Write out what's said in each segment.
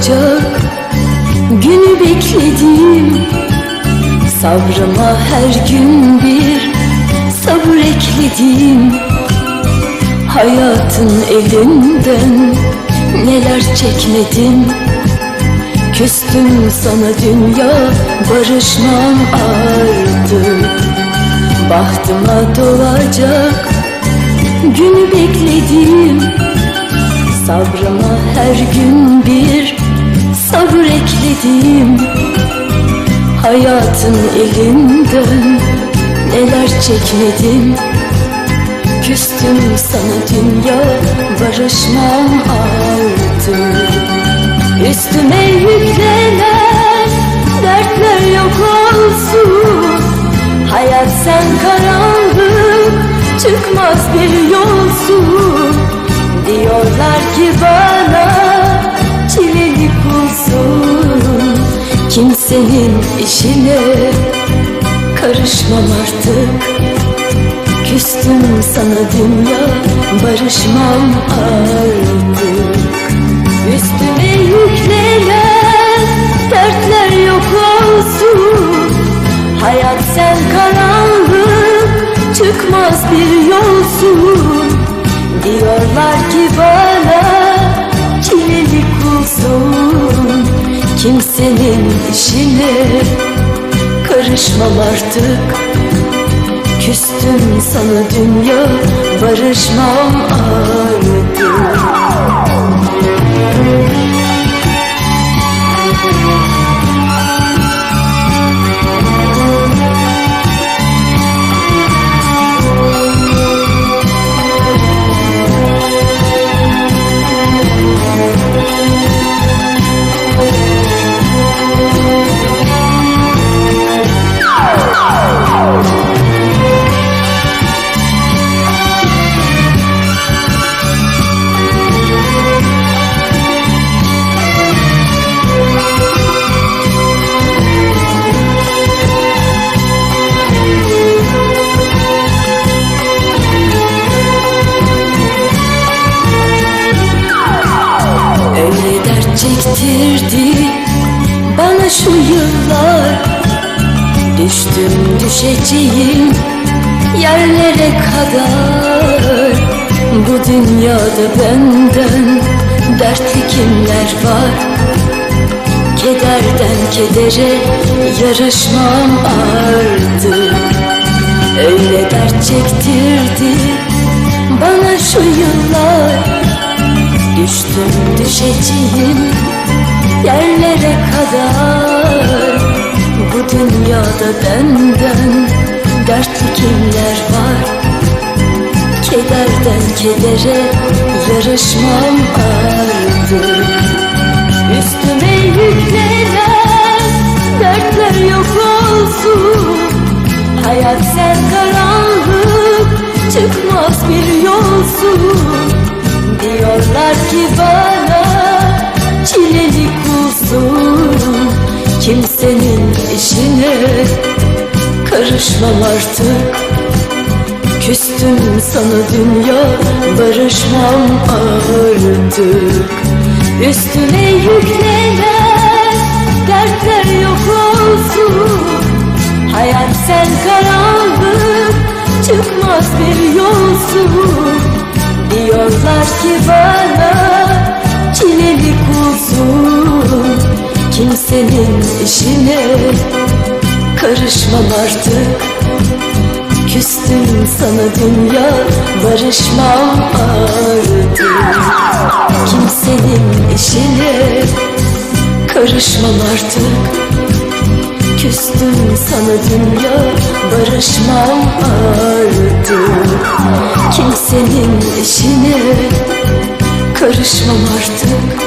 doğacak Günü bekledim Sabrıma her gün bir sabır ekledim Hayatın elinden neler çekmedim Küstüm sana dünya barışmam artık. Bahtıma dolacak günü bekledim Sabrıma her gün bir sabır ekledim Hayatın elinden neler çekmedim Küstüm sana dünya barışmam artık. Üstüme yüklenen dertler yok olsun. Hayat sen karanlık çıkmaz bir yolsun. Diyorlar ki bana Kimsenin işine karışmam artık. Küstüm sana dünya barışmam artık. Üstüme yüklenen dertler yok olsun. Hayat sen karanlık çıkmaz bir yolsun. Diyorlar ki bana çileli kulsun Kimsenin işine karışmam artık. Küstüm sana dünya barışmam artık çektirdi bana şu yıllar. Düştüm düşeceğim yerlere kadar. Bu dünyada benden dertli kimler var? Kederden kedere yarışmam artık. Öyle dert çektirdi bana şu yıllar. Düştüm düşeceğim yerlere kadar Bu dünyada benden dertli kimler var? Kederden kedere yarışmam artık. Üstüme yüklenen dertler yok olsun. Hayat sen karanlık çıkmaz bir yolsun. Diyorlar ki bana karışmam artık. Küstüm sana dünya barışmam artık. Üstüne yüklenen dertler yok olsun. Hayat sen karanlık çıkmaz bir yolsun. Diyorlar ki bana çileli kulsun. Kimsenin işine karışmam artık. Küstüm sana dünya barışmam artık. Kimsenin işine karışmam artık. Küstüm sana dünya barışmam artık. Kimsenin işine karışmam artık.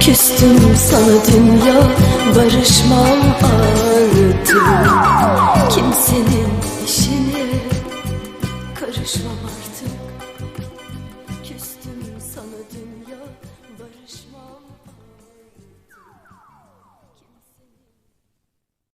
Küstüm sana dünya barışmam artık Kimsenin işine karışmam artık